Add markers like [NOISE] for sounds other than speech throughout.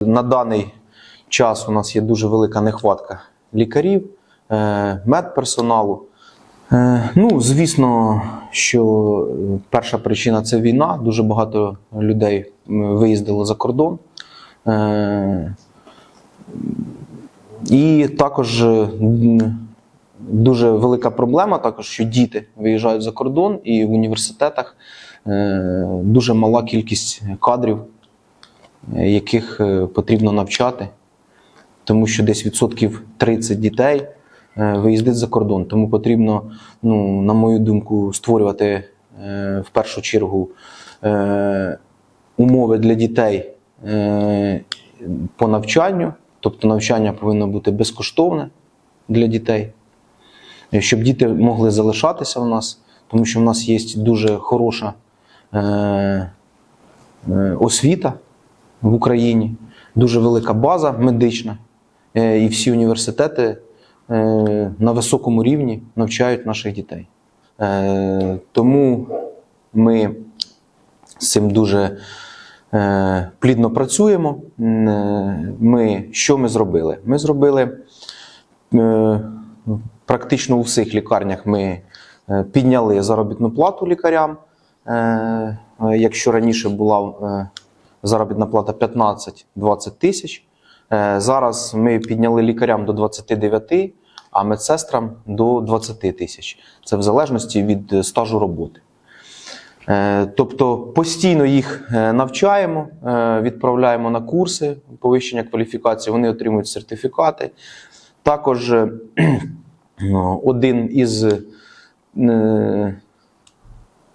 На даний час у нас є дуже велика нехватка лікарів, е, медперсоналу. Е, Ну, звісно, що е, перша причина це війна. Дуже багато людей виїздило за кордон. І також дуже велика проблема, також, що діти виїжджають за кордон, і в університетах е, дуже мала кількість кадрів, е, яких е, потрібно навчати, тому що десь відсотків 30 дітей виїздить за кордон. Тому потрібно, ну, на мою думку, створювати в першу чергу умови для дітей по навчанню, тобто навчання повинно бути безкоштовне для дітей, щоб діти могли залишатися у нас, тому що в нас є дуже хороша е, е, освіта в Україні, дуже велика база медична, е, і всі університети е, на високому рівні навчають наших дітей. Е, Тому ми з цим дуже е, плідно працюємо. Е, Ми, що ми зробили? Ми зробили е, практично у всіх лікарнях ми е, підняли заробітну плату лікарям. Е, е, Якщо раніше була заробітна плата 15-20 тисяч, зараз ми підняли лікарям до 29, а медсестрам до 20 тисяч. Це в залежності від стажу роботи. Тобто постійно їх навчаємо, відправляємо на курси повищення кваліфікації, вони отримують сертифікати. Також е, ну, [CLEARS THROAT] один із е,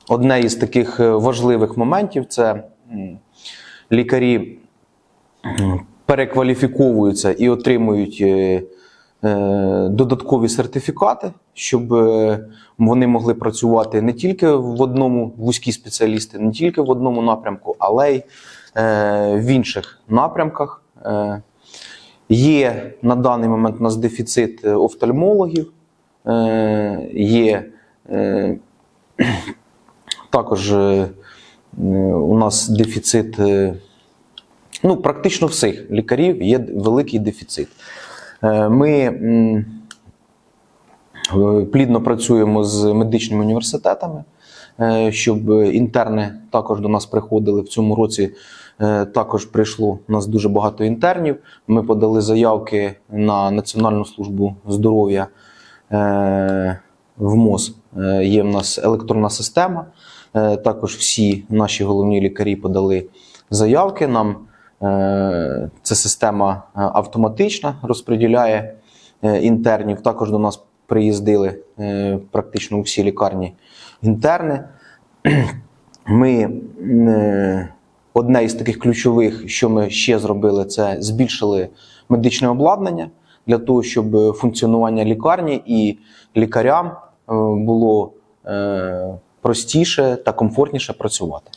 одне із таких е, важливих моментів це лікарі перекваліфіковуються і отримують е, е, додаткові сертифікати, щоб е, вони могли працювати не тільки в одному вузькі спеціалісти, не тільки в одному напрямку, але й е, в інших напрямках. Є на даний момент у нас дефіцит е, офтальмологів, е, є е, [CLEARS THROAT] також у нас дефіцит, ну, практично всіх лікарів є великий дефіцит. Ми плідно працюємо з медичними університетами, щоб інтерни також до нас приходили. В цьому році е, також прийшло у нас дуже багато інтернів. Ми подали заявки на Національну службу здоров'я е, в МОЗ. Е, Є в нас електронна система. Е, Також всі наші головні лікарі подали заявки. Нам е, ця система е, автоматична розподіляє е, інтернів. Також до нас приїздили е, практично у всі лікарні інтерни. [CLEARS THROAT] Ми е, одне із таких ключових, що ми ще зробили, це збільшили медичне обладнання для того, щоб функціонування лікарні і лікарям е, було простіше та комфортніше працювати.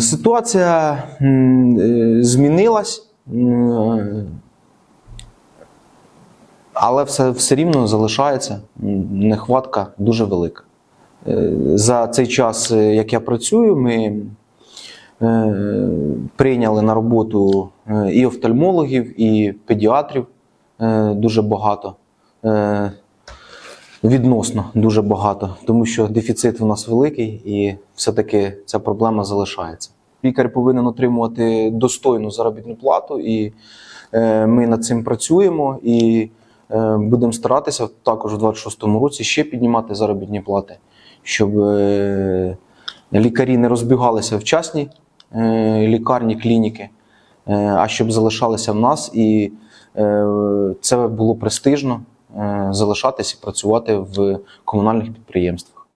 Ситуація змінилась, але все, все рівно залишається нехватка дуже велика. Е, За цей час, е, як я працюю, ми е, прийняли на роботу і офтальмологів, і педіатрів дуже багато. Відносно дуже багато, тому що дефіцит у нас великий і все-таки ця проблема залишається. Лікар повинен отримувати достойну заробітну плату, і ми над цим працюємо і будемо старатися також у 26-му році ще піднімати заробітні плати, щоб е, лікарі не розбігалися в частні е, лікарні, клініки, е, а щоб залишалися в нас, і е, це було престижно е, залишатися і працювати в комунальних підприємствах.